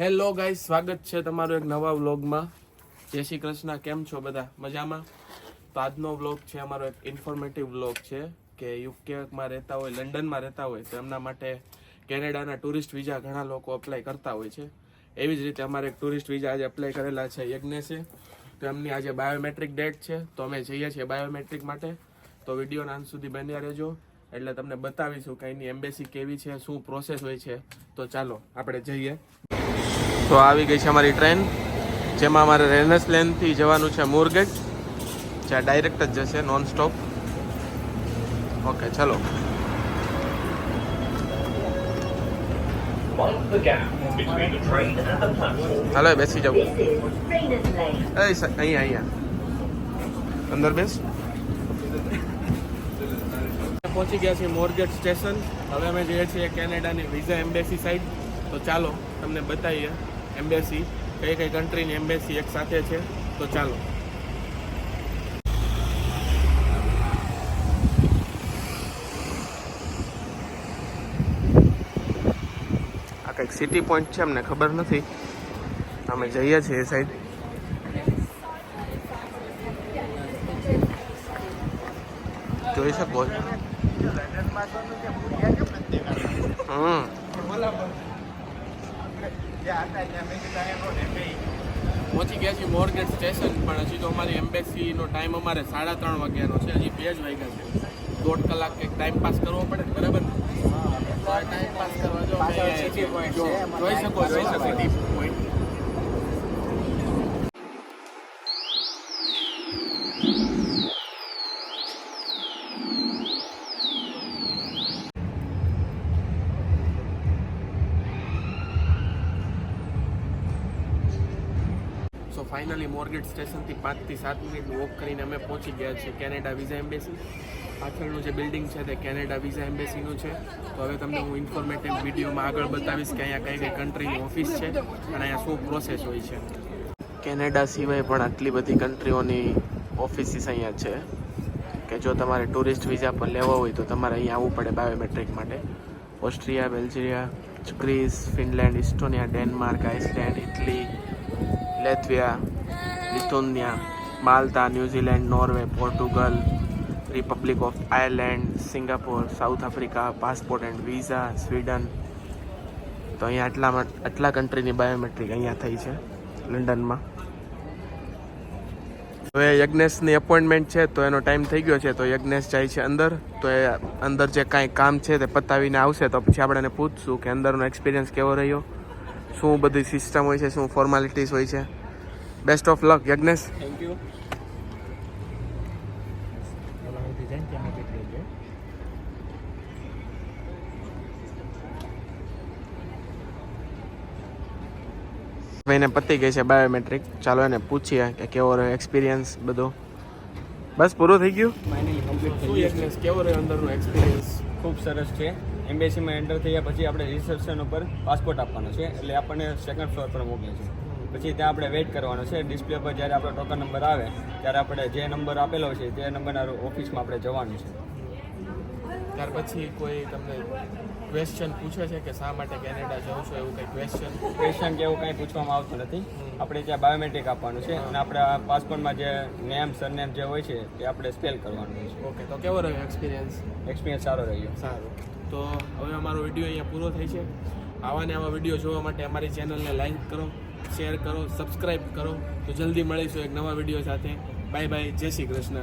Hello guys સ્વાગત છે તમારું એક નવા વ્લોગમાં. જય શ્રી કૃષ્ણ. કેમ છો બધા? મજામાં? તો આજનો વ્લોગ છે અમારો એક ઇન્ફોર્મેટિવ વ્લોગ છે કે યુકેમાં રહેતા હોય, લંડનમાં રહેતા હોય, તો એમના માટે કેનેડાના ટુરિસ્ટ વિઝા ઘણા લોકો અપ્લાય કરતા હોય છે. એવી જ રીતે અમારે એક ટુરિસ્ટ વિઝા આજે અપ્લાય કરેલા છે યજ્ઞેશે. તો એમની આજે બાયોમેટ્રિક ડેટ છે. તો અમે જઈએ છીએ બાયોમેટ્રિક માટે. તો વિડીયોના અંત સુધી બન્યા રહેજો. એટલે તમને બતાવીશું કે એની એમ્બેસી કેવી છે, શું પ્રોસેસ હોય છે. તો ચાલો, આપણે જઈએ. તો આવી ગઈ છે અમારી ટ્રેન, જેમાં અમારે રેનસ લેનથી જવાનું છે મુરગેટ, જ્યાં ડાયરેક્ટ જ જશે નોન સ્ટોપ ઓકે ચલો. હાલો બેસી જાવ અહીંયા અહીંયા. અંદર બેસ. પહોંચી ગયા છીએ મોરગેટ સ્ટેશન. હવે અમે જઈએ છીએ કેનેડાની વિઝા એમ્બેસી સાઈડ. તો ચાલો, તમને બતાવીએ. એમ્બેસી, કઈ કઈ કન્ટ્રીની એમ્બેસી એક સાથે છે, તો ચાલો. આ કંઈક સિટી પોઈન્ટ છે, અમને ખબર નથી. અમે જઈએ છીએ એ સાઈડ જોઈ શકો હમ. પહોંચી ગયા છીએ મોરગેટ સ્ટેશન પણ હજી તો અમારી એમ્બેસીનો ટાઈમ અમારે સાડા ત્રણ વાગ્યાનો છે. હજી બે જ વાગ્યા છે. દોઢ કલાક કંઈક ટાઈમ પાસ કરવો પડે બરાબર? ને ટાઈમ પાસ કરવા જો, જોઈ શકો જોઈ શકો. ફાઇનલી મોર્ગેટ સ્ટેશનથી પાંચથી સાત મિનિટ વોક કરીને અમે પહોંચી ગયા છીએ કેનેડા વિઝા એમ્બેસી. પાછળનું જે બિલ્ડિંગ છે તે કેનેડા વિઝા એમ્બેસીનું છે. તો હવે તમને હું ઇન્ફોર્મેટિવ વિડીયોમાં આગળ બતાવીશ કે અહીંયા કઈ કઈ કન્ટ્રીની ઓફિસ છે અને અહીંયા શું પ્રોસેસ હોય છે. કેનેડા સિવાય પણ આટલી બધી કન્ટ્રીઓની ઓફિસીસ અહીંયા છે. કે જો તમારે ટુરિસ્ટ વિઝા પર લેવો હોય તો તમારે અહીંયા આવવું પડે બાયોમેટ્રિક માટે. Austria, Belgium, Greece, Finland, Estonia, Denmark, Iceland, Italy Latvia Lithuania, Malta, New Zealand, Norway, Portugal, Republic of Ireland, Singapore, South Africa, passport and visa, Sweden. તો અહીંયા આટલામાં, આટલા કન્ટ્રીની બાયોમેટ્રિક અહીંયા થઈ છે, લંડનમાં. હવે યજ્ઞેશની એપોઇન્ટમેન્ટ છે, તો એનો ટાઈમ થઈ ગયો છે, તો યજ્ઞેશ જાય છે અંદર. તો એ અંદર જે કાંઈ કામ છે તે પતાવીને આવશે, તો પછી આપણે એને પૂછશું કે અંદરનો એક્સપિરિયન્સ કેવો રહ્યો. શું બધી સિસ્ટમ હોય છે શું ફોર્માલિટીઝ હોય છે. Best of luck Yagnesh thank you ભાઈને પતી ગઈ છે બાયોમેટ્રિક ચાલો એને પૂછીએ કે કેવો રહ્યો એક્સપિરિયન્સ બધો. બસ પૂરું થઈ ગયું? કેવો રહ્યો અંદરનો એક્સપિરિયન્સ ખૂબ સરસ છે. એમ્બેસીમાં એન્ટર થયા પછી આપણે રિસેપ્શન ઉપર પાસપોર્ટ આપવાનો છે. એટલે આપણને સેકન્ડ ફ્લોર પર મોકલે છે. પછી ત્યાં આપણે વેઇટ કરવાનો છે. ડિસ્પ્લે પર જ્યારે આપણો ટોકન નંબર આવે ત્યારે આપણે જે નંબર આપેલો છે તે નંબરના ઓફિસમાં આપણે જવાનું છે. ત્યાર પછી કોઈ તમને ક્વેશ્ચન પૂછે છે કે શા માટે કેનેડા જવું છો એવું કંઈ ક્વેશ્ચન ક્વેશ્ચન કે એવું કંઈ પૂછવામાં આવતું નથી. આપણે ત્યાં બાયોમેટ્રિક આપવાનું છે અને આપણા પાસપોર્ટમાં જે નેમ સરનેમ જે હોય છે તે આપણે સ્પેલ કરવાનું હોય છે. ઓકે તો કેવો રહ્યો એક્સપિરિયન્સ એક્સપિરિયન્સ સારો રહ્યો. સારું. તો હવે અમારો વીડિયો અહીંયા પૂરો થાય છે. આવા ને આવા વીડિયો જોવા માટે અમારી ચેનલને લાઈક કરો શેર કરો સબસ્ક્રાઈબ કરો. તો જલ્દી મળીશું એક નવા વીડિયો સાથે. બાય બાય જય શ્રી કૃષ્ણ.